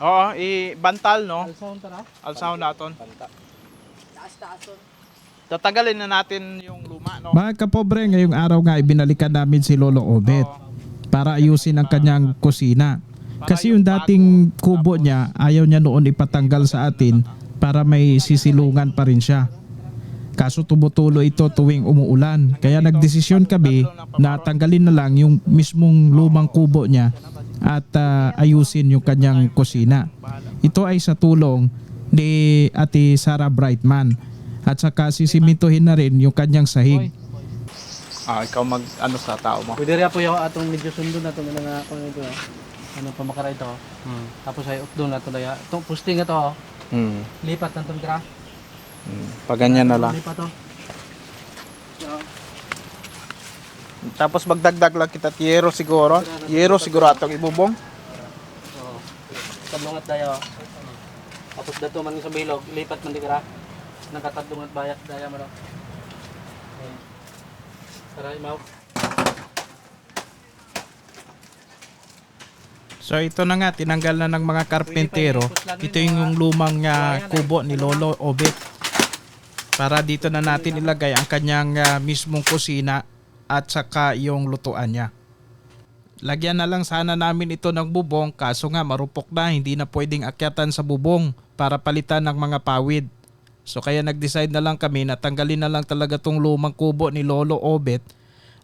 Oo, i-bantal, no? Alsahon tara. Alsahon naton. Taas-taason. Tatagalin na natin yung luma, no? Mga kapobre, ngayong araw nga ibinalikan namin si Lolo Obet para ayusin ang kanyang kusina. Kasi yung dating kubo niya, ayaw niya noon ipatanggal sa atin para may sisilungan pa rin siya. Kaso tumutulo ito tuwing umuulan. Kaya nagdesisyon kami na tanggalin na lang yung mismong lumang kubo niya at ah, ayusin yung kanyang kusina. Ito ay sa tulong ni Ate Sarah Brightman. At saka sisimintuhin na rin yung kanyang sahig. Ah, ikaw mag, ano sa tao mo? Pwede rin po yung atong medyo sundo na itong nga kung ito. ah. Ano pa makara ito. Hmm. Tapos ay updo na ito daya. Itong posting ito. oh. Hmm. Lipat na itong gra. hmm. Pag ganyan na lang. Lipat to. Tapos magdagdag lang kita tiyero siguro. Tiyero siguro atong ibubong. Oo. Kadlungat daya. oh. Tapos dato man sa bilog, lipat man di gra. Nakatadlungat bayak daya mo. daw. Okay. Tara, imaw. So ito na nga, tinanggal na ng mga karpentero. Ito yung, yung lumang ah, kubo ni Lolo Obet. Para dito na natin ilagay ang kanyang ah, mismong kusina at saka yung lutuan niya. Lagyan na lang sana namin ito ng bubong kaso nga marupok na hindi na pwedeng akyatan sa bubong para palitan ng mga pawid. So kaya nag-decide na lang kami na tanggalin na lang talaga tong lumang kubo ni Lolo Obet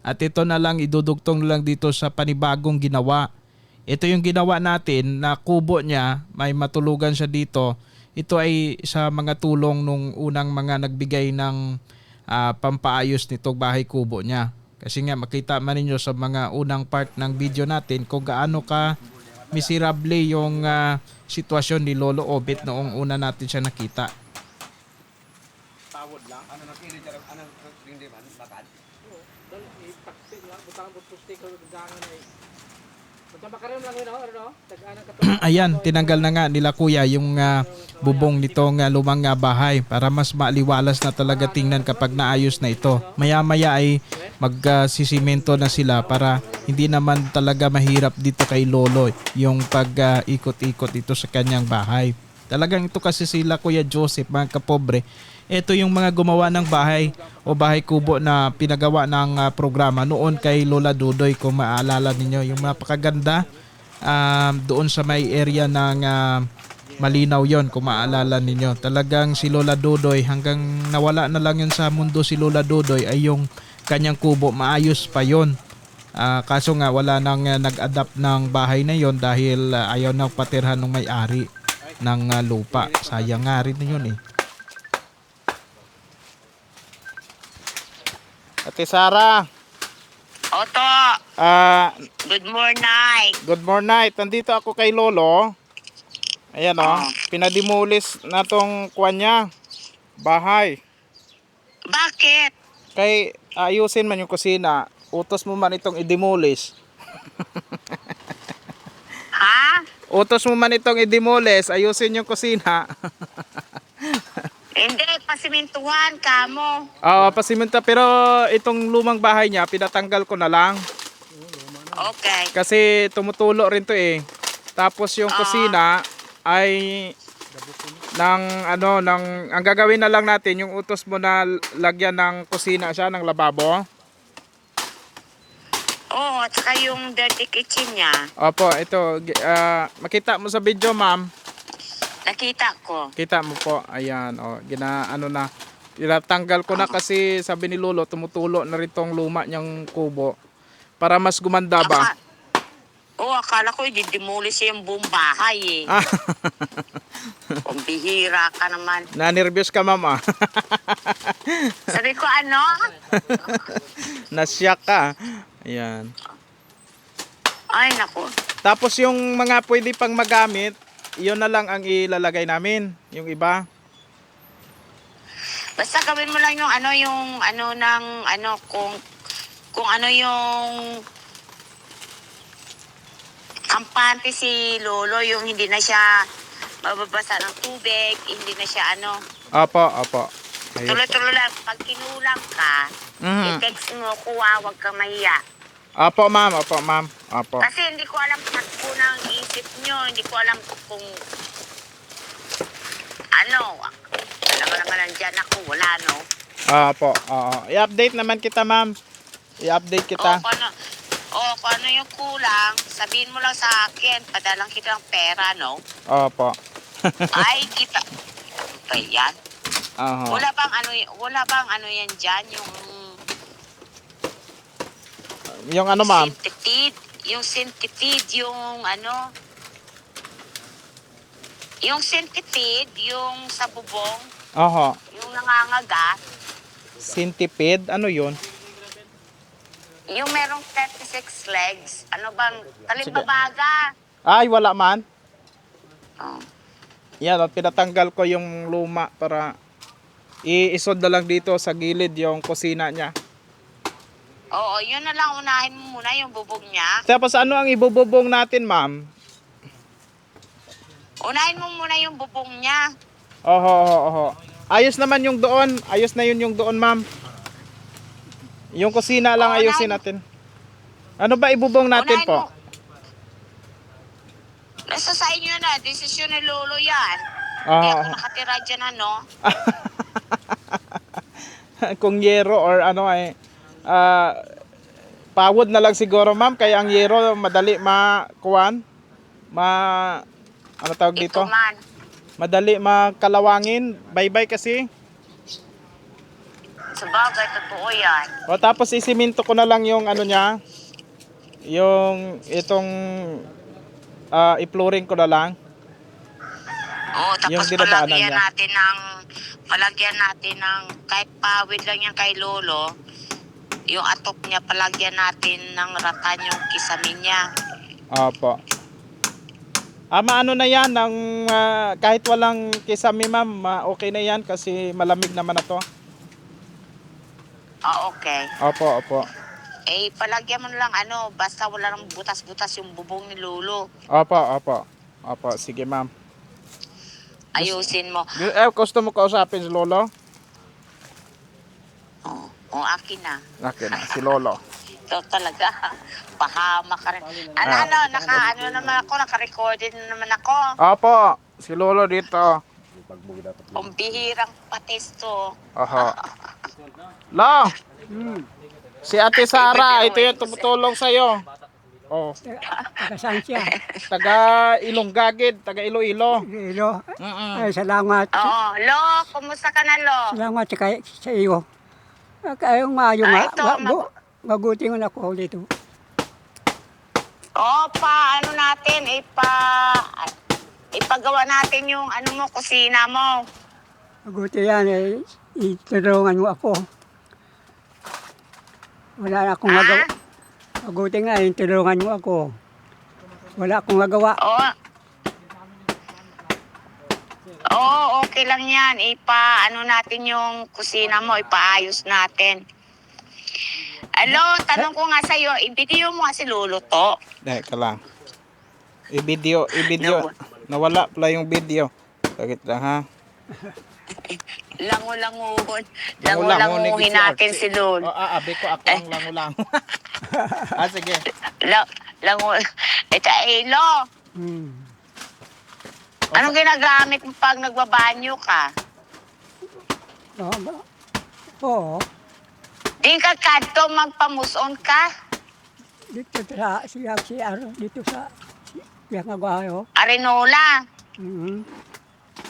at ito na lang idudugtong lang dito sa panibagong ginawa. Ito yung ginawa natin na kubo niya, may matulugan siya dito. Ito ay sa mga tulong nung unang mga nagbigay ng ah, pampaayos nitong bahay kubo niya. Kasi nga makita man ninyo sa mga unang part ng video natin kung gaano ka miserable yung ah, sitwasyon ni Lolo Obit noong una natin siya nakita. Ayan, tinanggal na nga nila kuya yung ah, bubong nitong ah, lumang ah, bahay para mas maaliwalas na talaga tingnan kapag naayos na ito. Maya-maya ay magsisimento na sila para hindi naman talaga mahirap dito kay Lolo yung pag-ikot-ikot dito sa kanyang bahay. Talagang ito kasi sila Kuya Joseph, mga kapobre. Ito yung mga gumawa ng bahay o bahay kubo na pinagawa ng ah, programa noon kay Lola Dudoy kung maaalala ninyo. Yung napakaganda um, doon sa may area ng ah, Malinaw yon kung maalala ninyo. Talagang si Lola Dudoy hanggang nawala na lang yun sa mundo si Lola Dudoy ay yung kanyang kubo. Maayos pa yon. Ah, kaso nga wala nang ah, nag-adapt ng bahay na yon dahil ah, ayaw nang patirhan ng may-ari ng ah, lupa. Sayang nga rin yun eh. Ate Sara, Oto, ah, good morning. good morning. Nandito ako kay Lolo. Ayan oh, pinadimulis na tong kwan niya, bahay. Bakit? Kay ayusin man yung kusina, utos mo man itong i-demolish. Utos mo man itong i-demolish, ayusin yung kusina. Hindi, pasimintuhan ka mo. Oo, pasimenta. Pero itong lumang bahay niya, pinatanggal ko na lang. Okay. Kasi tumutulo rin to eh. Tapos yung Ah. kusina ay ng ano, ng ang gagawin na lang natin yung utos mo na lagyan ng kusina siya ng lababo. Oo, at saka yung dirty kitchen niya. Opo, ito ah, makita mo sa video, ma'am. Nakita ko. Kita mo po. Ayan, oh, gina ano na. Tinatanggal ko na kasi sabi ni Lolo, tumutulo na rin tong luma niyang kubo para mas gumanda ba. Aka- Oo, akala ko i-demolish yung buong bahay eh. Ah, Kung bihira ka naman. na-nervous ka, ma'am. ah. Sabi ko ano? Nasyak ka. Ayan. Ay, naku. Tapos yung mga pwede pang magamit, yun na lang ang ilalagay namin. Yung iba. Basta gawin mo lang yung ano, yung ano ng ano, kung kung ano yung kampante si Lolo, yung hindi na siya mababasa ng tubig, hindi na siya ano. Opo, opo. Ayun po. Tuloy-tuloy lang, pag kinulang ka, Mhm. i-text mo ko, ah, huwag kang mahiya. Opo, ma'am. Opo, ma'am. Opo. Kasi hindi ko alam takbo ng isip nyo. Hindi ko alam kung ano. Alam mo naman nandyan ako. Wala, no? Opo. Oo. I-update naman kita, ma'am. I-update kita. kung ano, o kung ano yung kulang, sabihin mo lang sa akin. Padalang kita ng pera, no? Opo. Ay, kita. Ano ba yan? Oho. Wala bang ano, wala bang ano yan dyan? Yung Yung ano, ma'am? centipede. Yung centipede, yung ano. Yung centipede, yung sa bubong, Oho. yung nangangaga, Centipede. Ano yun? yung merong 36 legs. Ano bang, talimbabaga. Ay, wala man. Oh. Yan, at pinatanggal ko yung luma para iisod na lang dito sa gilid yung kusina niya. Oo, yun na lang unahin mo muna yung bubong niya. Tapos ano ang ibububong natin, ma'am? Unahin mo muna yung bubong niya. Oho, oho, oho. Ayos naman yung doon. Ayos na yun yung doon, ma'am. Yung kusina lang Oo, ayusin natin. Ano ba ibubong natin Unahin po? mo- Nasa sa inyo na, desisyon ni Lolo yan. Hindi ako Ah, nakatira dyan, ano? kung yero or ano ay ah, pawod na lang siguro, ma'am. Kaya ang yero madali makuan. Ma ano tawag dito? Madali makalawangin. Bye-bye kasi. Sa bagay, totoo yan. O tapos isiminto ko na lang yung ano niya. Yung itong ah, i-flooring ko na lang. Oo, Yung tapos dinadaanan palagyan niya. natin ng, palagyan natin ng, kahit pawid lang yan kay Lolo, yung atok niya, palagyan natin ng ratan yung kisamin niya. Opo. Ama ano na yan, ang, ah, kahit walang kisame ma'am, ma- okay na yan kasi malamig naman na to. Ah, okay. Opo, opo. Eh, palagyan mo lang, ano, basta wala nang butas-butas yung bubong ni Lolo. Opo, opo. Opo, sige ma'am. Ayusin mo. Eh, gusto mo kausapin si Lolo? Oo, oh, akin na. Akin, si Lolo. Ito talaga. Pahama ka rin. Ano, Ah. ano, naka, ano naman ako, naka-recorded na naman ako. Opo, si Lolo dito. Pambihirang patesto. Oho. Lo! Si Ate Sara, ito yung tumutulong sa'yo. Oh, Taga saan siya? taga Ilonggagid, taga Iloilo. Ilo. Mm-mm. Ay, salamat. Oo, Lo, kumusta ka na, Lo? Salamat sa, kay, sa iyo. Kayong maayo, Ah, ma, ito, ma, bu- mabuti nga ako dito. O, pa, ano natin, ipa, ipagawa natin yung, ano mo, kusina mo. Mabuti yan, eh, itulungan mo ako. Wala na akong Ah? magawa. Mabuti nga, eh, tulungan mo ako. Wala akong magawa. O, Oo, okay lang yan. Ipa, ano natin yung kusina mo, ipaayos natin. Alo, tanong ko nga sa'yo, i-video mo nga si Lolo to. Teka lang. I-video, i-video. Nawala pala yung video. Bakit lang ha? Lango-languhin si natin si Lolo. Oh, ah, abe ko ako ang langulang. ah, sige. La- lango, ito, eh, Lo, Hmm. Anong ginagamit mo pag nagbabanyo ka? Oo. ba? Oo. Di ka kadto magpamuson ka? Dito sa siya, si Aro, dito sa siya nga bayo. Arinola. Mm-hmm.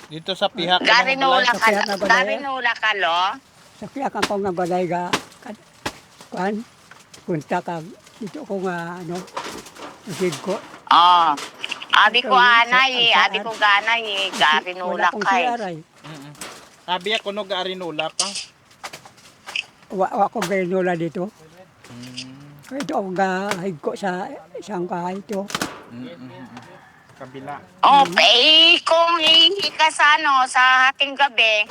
Dito sa pihak. Garinola ka, Kaya nabalay. Garinola ka, Lo. Sa kaya ka kong nabalay ga, kad, kan, punta ka, dito ko nga, ano, masig ko. Oh. Abi ko anay eh, abi ko ganay eh, garinola Wala akong ka eh. siyaray. Sabi ako no garinola pa. Wa, wa ko garinola dito. Kaya ito ako gahig ko sa isang kahay ito. Kabila. Oh, eh, kung hihingi ka sa ano, sa hating gabi,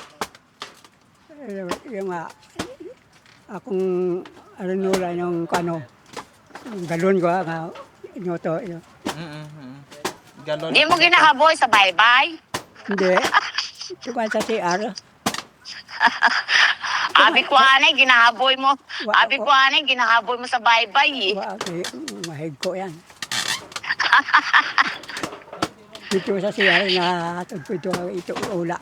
Eh, Yung nga, akong garinola yung kano, galon ko nga, ino to, yun. Galon. di mo ginahaboy sa bye-bye. Hindi. Ito ka sa CR. Abi ko anay, ginahaboy mo. Abi ko anay, ginahaboy mo sa baybay eh. Wa, okay, mahig ko yan. Dito sa CR na ito, ito ula.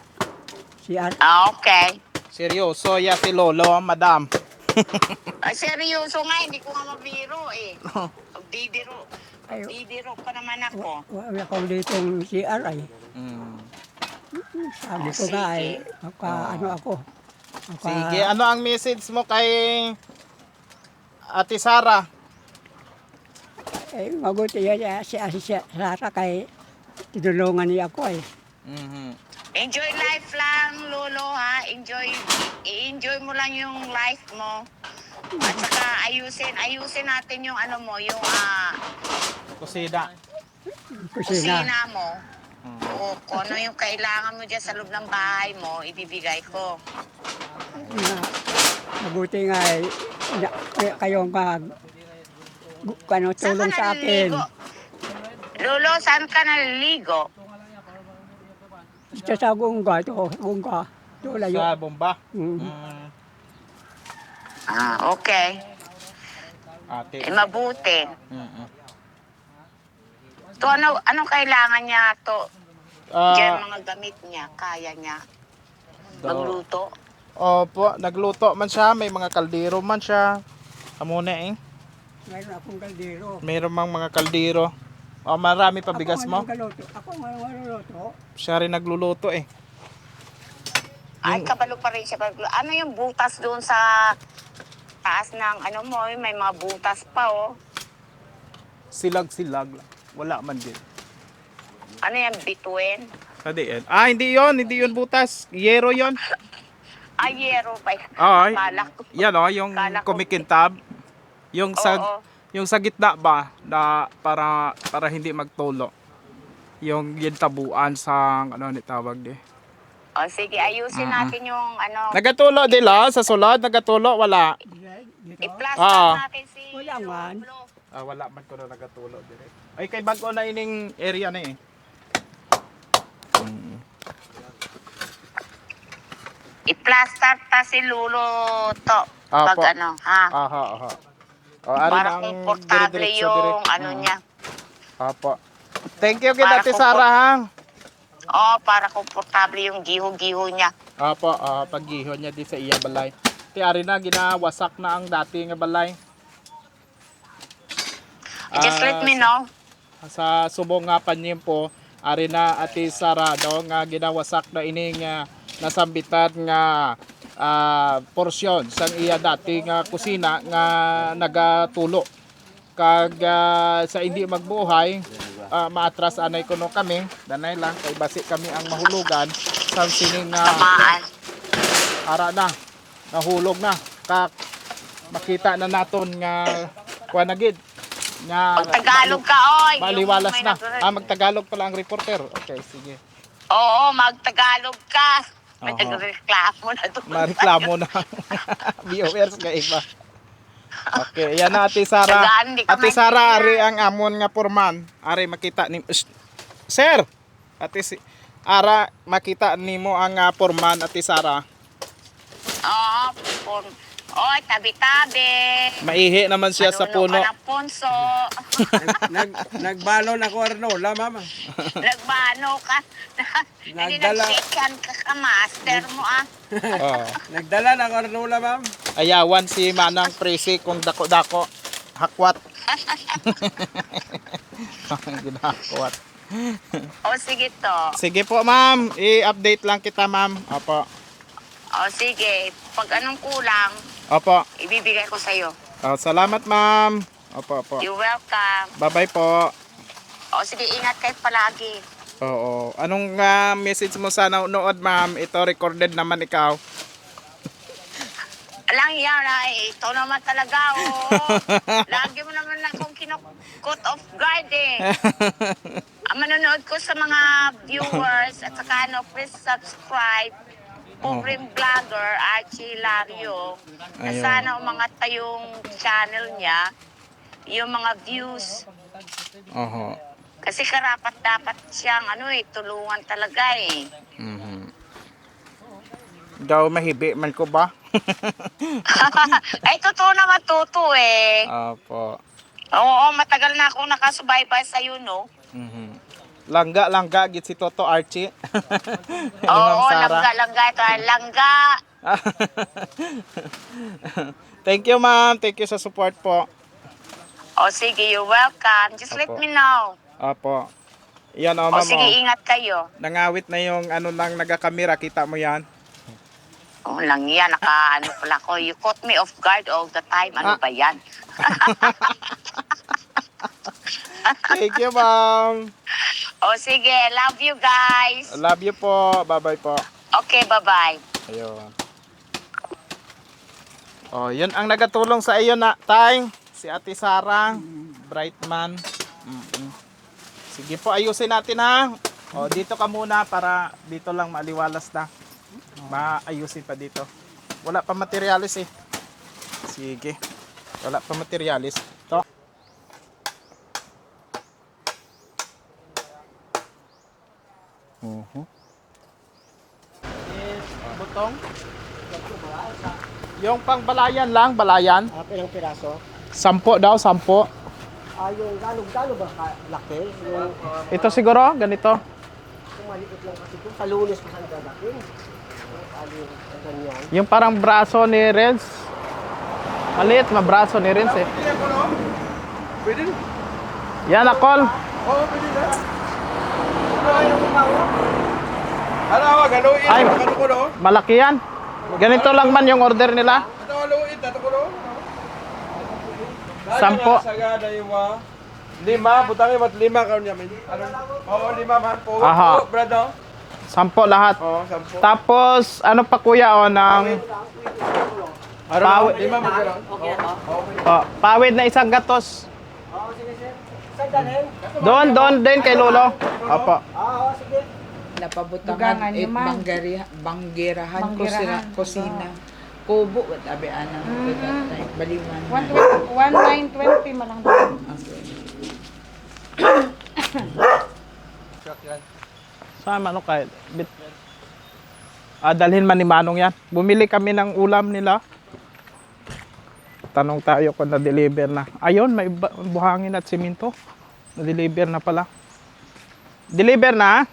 CR. Ah, okay. Seryoso, ya si Lolo, madam. Ay, seryoso nga, hindi ko nga mabiro eh. Bibiro. Ay, Bibiro pa naman ako. wala akong ditong CR ay. Mm. Sabi ko nga ay, maka, ano ako. Maka, Sige, ano ang message mo kay Ate Sara? Eh, mabuti yan eh, si Asi Sara kay tinulungan niya ako ay. Mhm. Enjoy life lang, Lolo, ha? Enjoy, i-enjoy mo lang yung life mo. At saka ayusin, ayusin natin yung ano mo, yung ah, Kusida. Kusina. kusina mo. O kung ano yung kailangan mo dyan sa loob ng bahay mo, ibibigay ko. Na, mabuti nga ay, na, kay- kayo mag, gu- ano, Saan tulong ka sa akin. naliligo? Lolo, saan ka naliligo? Ito sa gungga, ito, gungga. Ito layo. Sa bomba. Mm. Mm. Ah, okay. Ate. Eh, mabuti. Mm-mm. To ano, anong kailangan niya to? Ah, Diyan mga gamit niya, kaya niya. do- Magluto. Opo, nagluto man siya, may mga kaldero man siya. Amo na eh. Mayroon akong kaldero. Mayroon mang mga kaldero. Oh, marami pa bigas ako mo. Ako nga nagluto. Siya rin nagluluto eh. Ay, kabalo pa rin siya. Ano yung butas doon sa taas ng ano mo, may mga butas pa oh. Silag-silag lang. Wala man din. Ano yan, bituin? Hindi yan. Ah, hindi yon, hindi yon butas. Yero yon. Ay, yero pa. Ay. Balak ko. Yan oh, yung Kala ko- kumikintab. Yung sa Oo. yung sa gitna ba na para para hindi magtulo. Yung gintabuan sa ano ni tawag di. O sige, ayusin natin yung ano. Nagatulo dila sa sulod, nagatulo wala. Dito. I-plaster Ah. natin si Wala man. Lolo. Ah, wala man ko na nagatulo dire. Ay kay bago na ining area na eh. Mm. I-plaster ta si Lulo to. Apo. Pag ano, ha? Aha, aha. O, ari Para na ang komportable dire-diretso yung dire. ano Mm. niya. Apo. Thank you kay Para Ate kumpor- Sara hang. Oo, para komportable yung giho-giho niya. Apo, ah, paghihon niya di sa iya balay. Ti ari na ginawasak na ang dati nga balay. Just Ah, let me know. sa subong nga panyim po ari na ati Sara daw nga ginawasak na ining nga nasambitan nga ah, porsyon sang iya dati nga kusina nga nagatulo kag ah, sa hindi magbuhay ah, maatras anay kuno kami danay lang kay basi kami ang mahulugan sang sining nga Tamaan. ara na nahulog na kak makita na naton nga kuha na gid nga Pag Tagalog ka, oy. Maliwalas na. Ah, magtagalog pala ang reporter. Okay, sige. Oo, mag-Tagalog ka. Nagreklamo na doon. Mareklamo na. Viewers nga iba. Okay, yan na Ate Sara. Tagaan, di ka Ate Sara, ari ang amon nga porman. Ari makita ni Shh! Sir. Ate si Ara makita nimo ang uh, porman Ate Sara. Oo, pun. Oy, tabi-tabi. Maihi naman siya sa puno. Ka ng punso. Nag, nagbalon ako Arnola, mama. Nagbano ka. Hindi Nagdala. nag-chicken ka ka, master mo ah. Oh. Nagdala ng Arnola, ma'am. Ayawan si Manang Presi kung dako-dako. Hakwat. Ginahakwat. O sige to. Sige po, ma'am. I-update lang kita, ma'am. Opo. O sige, pag anong kulang, Opo. ibibigay ko sa'yo. Oh, salamat, ma'am. Opo, opo. You're welcome. Bye-bye po. O sige, ingat kayo palagi. Oo. Anong ah, message mo sa nanonood, ma'am? Ito, recorded naman ikaw. Alang yan ay, ito naman talaga, oh. Lagi mo naman akong kinukot off guard eh. Ang manonood ko sa mga viewers at saka ano, please subscribe. Pobreng vlogger, Archie Lario. Na Ayun. sana umangat pa yung channel niya, yung mga views. Oho. Kasi karapat dapat siyang ano eh, tulungan talaga eh. Mhm. Daw mahibi man ko ba? Ay, totoo naman totoo eh. Opo. Oo, matagal na akong nakasubaybay sa you, no? Mhm. Langga, langga, git si Toto Archie. Oo, Sara. langga, langga. Ito, ah, langga. Thank you, ma'am. Thank you sa support po. O sige, you're welcome. Just let Opo. me know. Opo. Yan, oh, O ma'am. sige, oh. ingat kayo. Nangawit na yung ano nang nagakamera. Kita mo yan? Oo lang yan, naka ano pala ko. You caught me off guard all the time. Ano Ah. ba yan? Thank you, ma'am. O sige, love you guys. Love you po. Bye-bye po. Okay, bye-bye. Ayun. Oh, yun ang nagatulong sa iyo na, Tay. Si Ate Sarah, Brightman. Mm-mm. Sige po, ayusin natin ha. Oh, dito ka muna para dito lang maliwalas na. Maayusin pa dito. Wala pa materialis eh. Sige. Wala pa materialis. To. Mhm. Butong. Yung pang balayan lang, balayan. Ah, ilang piraso? Sampo daw, sampo. Ah, yung galog-galog ba ka- laki? Yung, Ito siguro, ganito. yung maliit lang kasi kung sa lunes pa saan gagawin. Ano yung ganyan? Yung parang braso ni Renz. Maliit, ma braso ni Renz eh. Pwede na. Yan, akol. Oo, pwede na. Ano, galuin. Ay. Ano ko no? Malaki yan. Ganito lang man yung order nila. Sampo. Lima, butangin mat lima karon yamin. Ano? Oo, lima man po. Aha. Brado. Sampo lahat. Oo, sampo. Tapos, ano pa kuya o, ng Ano? Pawid. Lima man karon. Okay na oh, pawid na isang gatos. Oo, sige sir. Doon, doon din kay Lolo. Opo. Ah, oo, sige. Napabutangan eh, banggari, banggirahan, kusina, kusina. Kubo, what abi ana mm baliwan. 1920 malang doon. Sama ano kay bit. Ah, dalhin man ni Manong yan. Bumili kami ng ulam nila. Tanong tayo kung na-deliver na. Ayun, may ba- buhangin at simento. Na-deliver na pala. Deliver na?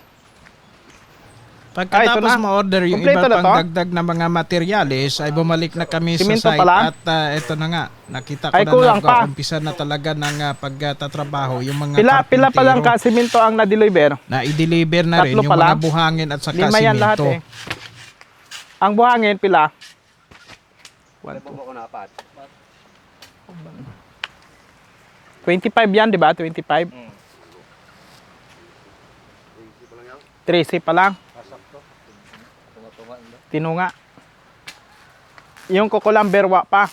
Ah, Pagkatapos na. ma-order yung Kompleto iba pang dagdag na mga materyales ay bumalik na kami Simento sa site pala? at ah, ito na nga nakita ko Ay, na kulang pa. nag-umpisa na talaga ng uh, pagtatrabaho yung mga Pila, pila pa lang ka simento ang na-deliver. na i-deliver na rin Tatlo yung pa lang? mga buhangin at saka Lima yan lahat eh. Ang buhangin, pila? One, two. 25 yan, di ba? 25? 13 pa lang. Tinunga. Yung kukulamber, wa pa.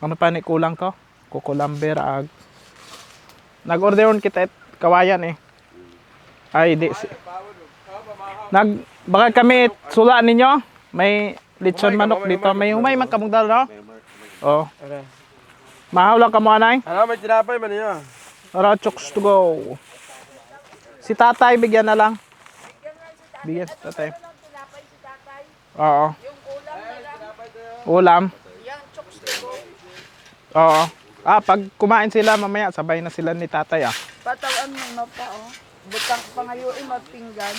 Ano pa ni kulang to? Kukulamber, ag. Nag-orderon kita et kawayan eh. Ay, di. si- Nag, baka kami sula ninyo. May lechon manok dito. May humay man kamong dal, no? Oh. Mahaw lang ka mo, anay. Ano, may tinapay man niya. Tara, chokes to go. Si tatay, bigyan na lang. Bigyan si tatay. Oo. Ulam. Oo. Ah, pag kumain sila mamaya, sabay na sila ni tatay ah. Patawan mo na pa oh. Butang pangayuin mapinggan.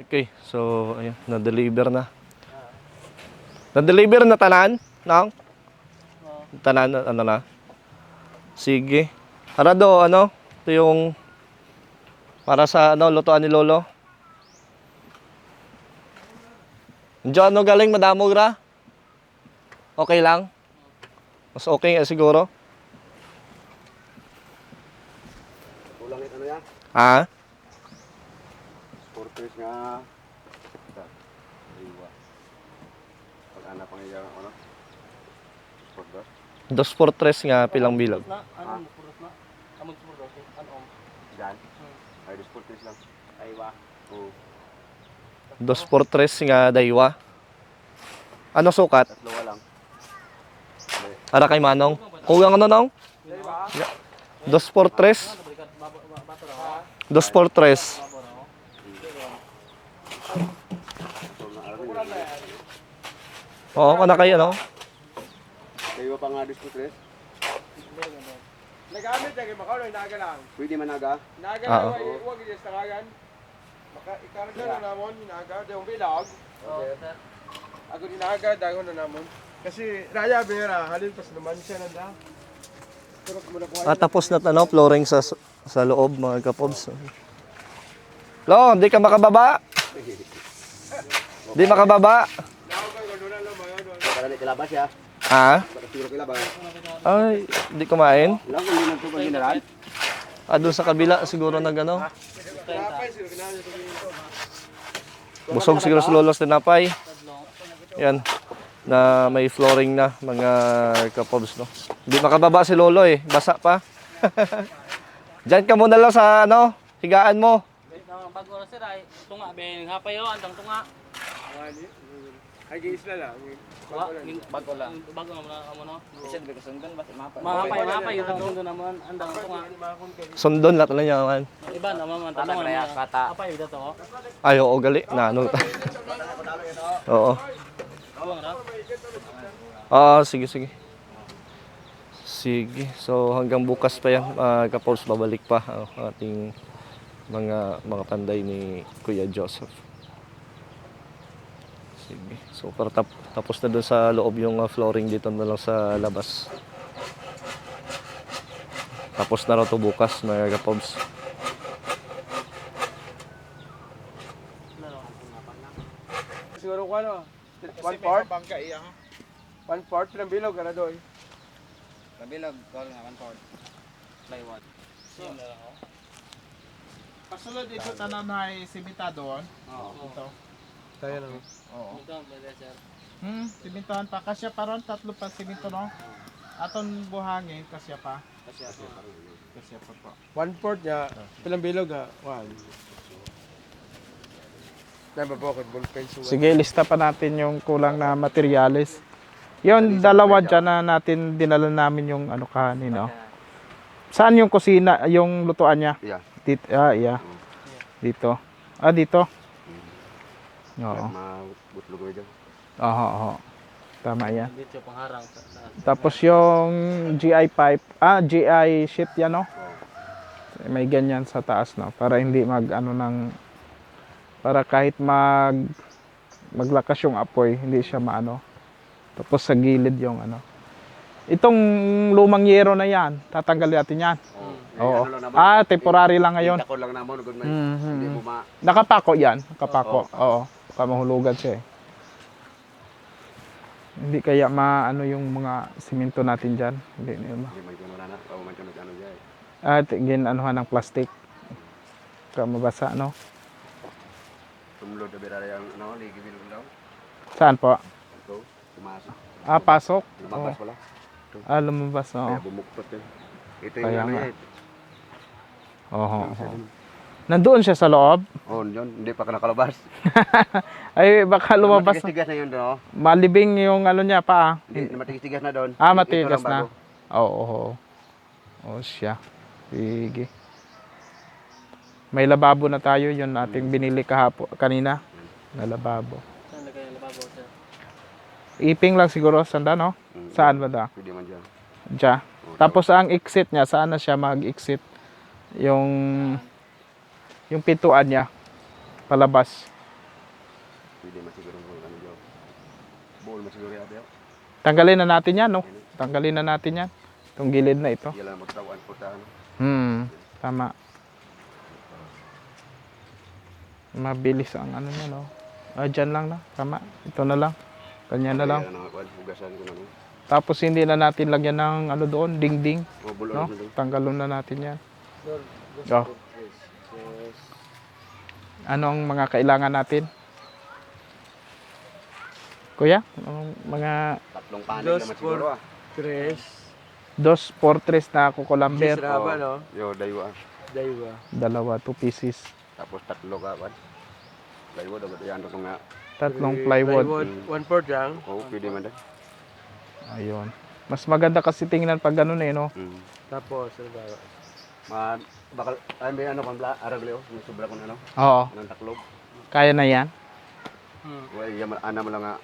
Okay, so ayun, na-deliver na. Na-deliver na tanan, nang? Tanan, ano na? Sige. Harado, ano? Ito yung para sa ano, lutuan ni Lolo. Diyan, ano galing madamo gra? Okay lang? Mas okay nga siguro? Kulang ito na yan. Ha? Porters nga. Iwa. Pag anak pang iya ano? Ba? Dos por tres nga pilang bilog. Ano, puros na. Amon puros. Ano? Diyan. Ay, di sporters Aywa. Oo. Dos por tres nga daywa. Ano sukat? Tatlo lang. Ara kay Manong. Kugang ano nong? Yeah. Dos por tres. Dos por tres. Oo, kana kayo, no? Kayo pa nga disco tres. Nagamit lagi makaw no inaga lang. Pwede man naga. Naga lang wag wag gyud tangagan. Maka ikarga na namon inaga dayong bilog. Ako dinaga dagon na namon. Kasi raya bira halin pas naman siya nanda. Nakuha Ah, tapos na ano, flooring sa sa loob mga kapobs. Lo, di ka makababa. Di makababa. Para ni kilabas ya. Ha? Para siguro kilabas. Ay, di kumain. Lang hindi nagtupag general. Ah, doon sa kabila siguro nag ano. Busog siguro sa lolos tinapay. Yan. Na may flooring na mga kapobs no. Di makababa si lolo eh, basa pa. Diyan ka muna lang sa ano, higaan mo. Bago na sir ay tunga ben hapay yo andang tunga. Ay giis na lang. Bago lang. Bago na amo no. Isa di ka sundan ba mapay. Mahapay mahapay yo sundan naman andang tunga. Sundon lahat na niya man. Iba naman man tanong na kata. Apa yo dato ko? Ay, oo, gali. Na, ano. oo. Ah, sige, sige. Sige. So, hanggang bukas pa yan, uh, kapos, babalik pa ang ating mga mga panday ni Kuya Joseph. So, para tap- tapos na doon sa loob yung ah, flooring dito na lang sa labas. Tapos na raw to bukas, mga kapobs. Siguro ko ano. One part. Bangka iya. One part ng bilog kana doy. Kabilog kol nga man pod. Plywood. Pasulod dito tanan ay simentado. Oo. Ito. Kaya na. Oo. Hmm, simentohan pa kasya pa ron tatlo pa simento no. Aton buhangin kasya pa. Kasi ako. Kasya pa po. One port niya, pilang bilog ha? One. Ako, ballpen sugat. Sige, lista pa natin yung kulang na materyales. Yung dalawa dyan na natin dinala namin yung ano kanin, no? Saan yung kusina, yung lutuan niya? Yeah. Dito, ah, iya. Dito. Ah, dito. Oo. Mabutlog ko dyan. Oo, oo. Tama yan. Dito taas. Tapos yung GI pipe, ah, GI sheet yan, no? May ganyan sa taas, no? Para hindi mag, ano ng, para kahit mag, maglakas yung apoy, hindi siya maano. Tapos sa gilid yung ano. Itong lumang yero na yan, tatanggalin natin yan. Oo. ano naman. Ah, temporary lang ngayon. Takot lang naman. Man. Mhm. Hindi mo ma... Nakapako yan, nakapako. Oo. Baka mahulugan siya eh. Hindi kaya maano yung mga simento natin dyan. Hindi, na nag-ano dyan. At ginanuhan ng plastic. Ka mabasa, no? Tumulod na birara yung ano, ligi bilog daw. Saan po? Ito, pumasok. Ah, pasok. Lumabas Oo. pala. Ah, lumabas, oo. Kaya bumuktot yun. Ito yung Kaya ano yan. Oo, oo. Nandoon siya sa loob. Oh, yun. Hindi pa ka nakalabas. Ay, baka lumabas. Matigas-tigas na yun doon. oh. Malibing yung ano niya pa. Hindi, matigas-tigas na doon. Ah, matigas na. bago. Oo, oo. Oo, siya. Sige. May lababo na tayo, yun ating binili kahapo, kanina. Na lababo. Saan na kayo lababo sir? Iping lang siguro, sanda no? Mm. Saan ba da? Pwede man dyan. Diya. Tapos ang exit niya, saan na siya mag-exit? Yung yung pintuan niya palabas. Pwede man siguro kung ano dyan. Buol man siguro yabi. Tanggalin na natin 'yan, no? Tanggalin na natin 'yan. Itong gilid na ito. Yan lang magtawan po sa ano. Hmm, tama. Mabilis ang ano niya, no? Ah, dyan lang na. Tama. Ito na lang. Kanya na lang. Na. Tapos hindi na natin lagyan ng ano doon, ding-ding. No? na. Tanggalon na natin yan. Oh. Ano ang mga kailangan natin? Kuya, anong mga Tatlong panig naman siguro ah. dos, four, tres na kukulamber. Oh, Yo, daywa. Dalawa, two pieces. Tapos tatlo ka kwan. Daywa daw yan ito nga. Tatlong plywood. One port lang. Oo, pwede man din. Ayun. Mas maganda kasi tingnan pag ganun eh, no? Mm. Tapos, ano ba? Bakal, ay may ano, pambla, aragle, oh, may sobra kung ano, Oo. ng taklob. Kaya na yan. Well, yaman, ana mo lang nga.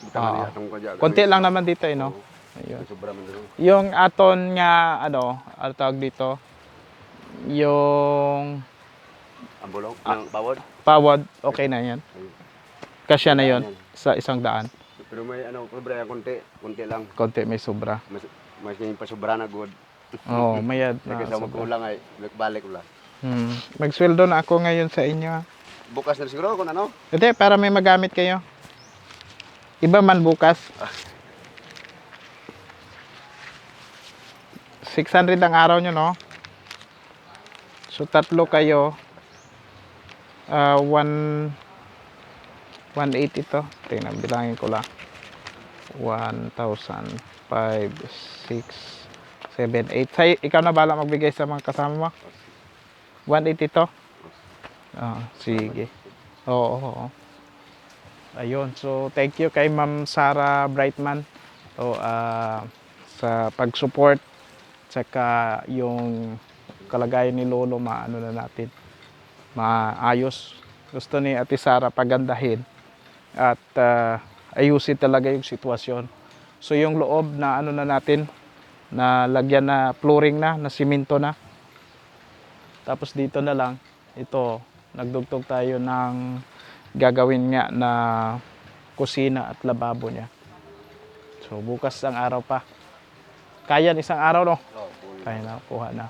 Bitaw Oo. niya atong kanya. Konti lang naman dito eh, no? Ayun. May sobra man doon. Yung aton nga, ano, ano tawag dito? Yung Ang bulong, ang bawod. pawad, okay na yan. Kasya na yon sa isang daan. Pero may ano, sobra yan, konti, konti lang. Konti may sobra. Mas, mas yung pasobra na good. Oo, mayad Kaya na sa sobra. magkulang ay, balik wala. Hmm. Magsweldo na ako ngayon sa inyo. ah. Bukas na siguro kung ano. Hindi, para may magamit kayo. Iba man bukas. 600 ang araw nyo, no? So, tatlo kayo. Ah, one 180 to. Tingnan, bilangin ko lang. 1,000, 5, 6, 7, 8. Say, ikaw na bala magbigay sa mga kasama mo? 180 to? Ah, sige. Oo, oo, oo. Ayun. So, thank you kay Ma'am Sarah Brightman o ah, sa pag-support tsaka yung kalagayan ni Lolo maano na natin maayos. Gusto ni Ate Sara pagandahin at ah, ayusin talaga yung sitwasyon. So yung loob na ano na natin na lagyan na flooring na, na simento na. Tapos dito na lang, ito, nagdugtog tayo ng gagawin nga na kusina at lababo niya. So bukas ang araw pa. Kaya isang araw no? Kaya na, kuha na.